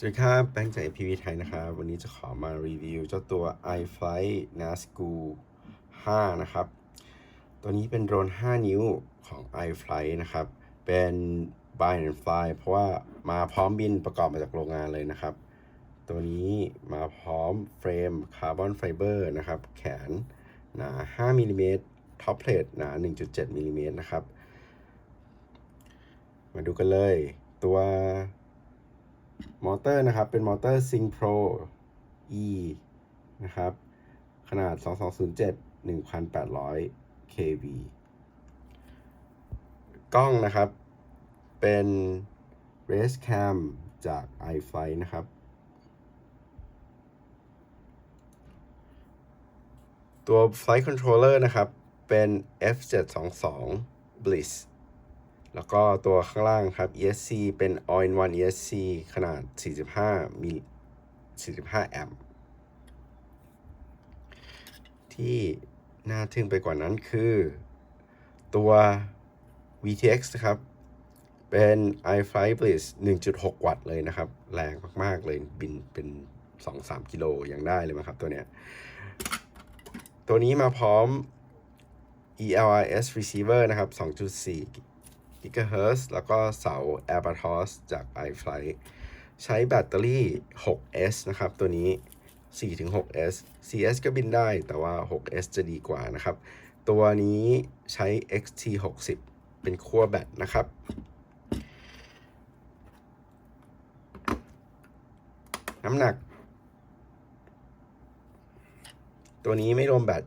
สวัสดีครับแบงค์จาก APV ไทยนะครับ วันนี้จะขอมารีวิวเจ้าตัว iFlight Nasco 5 นะครับ ตัวนี้เป็นโดรน 5 นิ้วของ iFlight นะครับ เป็น Buy and Fly เพราะว่ามาพร้อมบินประกอบมาจากโรงงานเลยนะครับ ตัวนี้มาพร้อมเฟรมคาร์บอนไฟเบอร์นะครับ แขนหนา 5มิลลิเมตรท็อปเพลทหนา 1.7มิลลิเมตรนะครับ มาดูกันเลยตัว มอเตอร์นะครับ เป็นมอเตอร์ Sing Pro E นะครับ ขนาด 2207 1800 kV กล้องนะครับ เป็น Race Cam จาก iFlight นะครับ ตัว Flight Controller นะครับ เป็น F722 Bliss แล้วก็ตัวข้างล่างครับ ESC เป็น All-in-One ESC ขนาด 45มิล45 แอมป์ที่น่าทึ่งไปกว่านั้นคือตัว VTX นะครับ เป็น iFly Bliss 1.6 วัตต์เลยนะครับ แรงมาก ๆ เลย บินเป็น 2-3 กิโลยังได้เลยมั้งครับตัวเนี้ย ตัวนี้มาพร้อม ELRS receiver นะครับ 2.4 กิกะเฮิรตซ์แล้วก็เสา Albatross จาก iFlight ใช้แบตเตอรี่ 6S นะครับ ตัวนี้ 4-6S CS ก็บินได้แต่ว่า 6S จะดีกว่านะครับ ตัวนี้ใช้ XT60 เป็นขั้วแบตนะครับน้ำหนัก ตัวนี้ไม่รวมแบต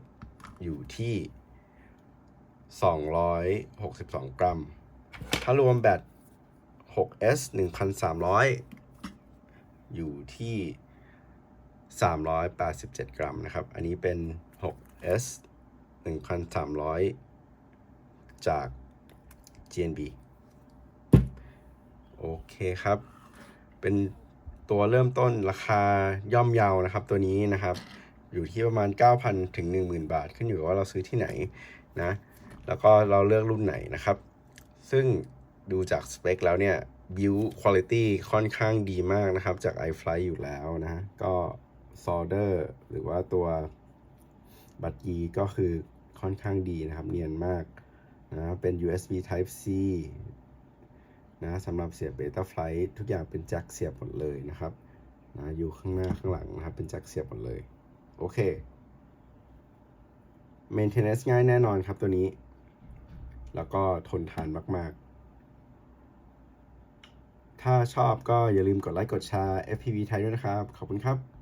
อยู่ที่ 262 กรัม ถ้ารวมแบต 6S 1,300 อยู่ที่ 387 กรัมนะครับ อันนี้เป็น 6S 1,300 จาก GNB โอเคครับ เป็นตัวเริ่มต้นราคาย่อมเยาวนะครับ ตัวนี้นะครับ อยู่ที่ประมาณ 9,000 ถึง 10,000 บาท ขึ้นอยู่กับว่าเราซื้อที่ไหนนะ แล้วก็เราเลือกรุ่นไหนนะครับ ซึ่งดูจากสเปคแล้วเนี่ย build quality ค่อนข้างดีมากนะครับ จาก iFly อยู่แล้วนะ ก็ solder หรือว่าตัวบัตร E ก็คือค่อนข้างดีนะครับ เนียนมากนะเป็น USB Type C นะสำหรับเสียบ Beta Flight ทุกอย่างเป็นแจ็คเสียบหมดเลยนะครับนะอยู่ข้างหน้าข้างหลังนะครับ เป็นแจ็คเสียบหมดเลย โอเค maintenance ง่ายแน่นอนครับตัวนี้ แล้วก็ทนทานมาก ๆ ถ้าชอบก็อย่าลืมกดไลค์กดแชร์ FPV ไทยด้วยนะครับ ขอบคุณครับ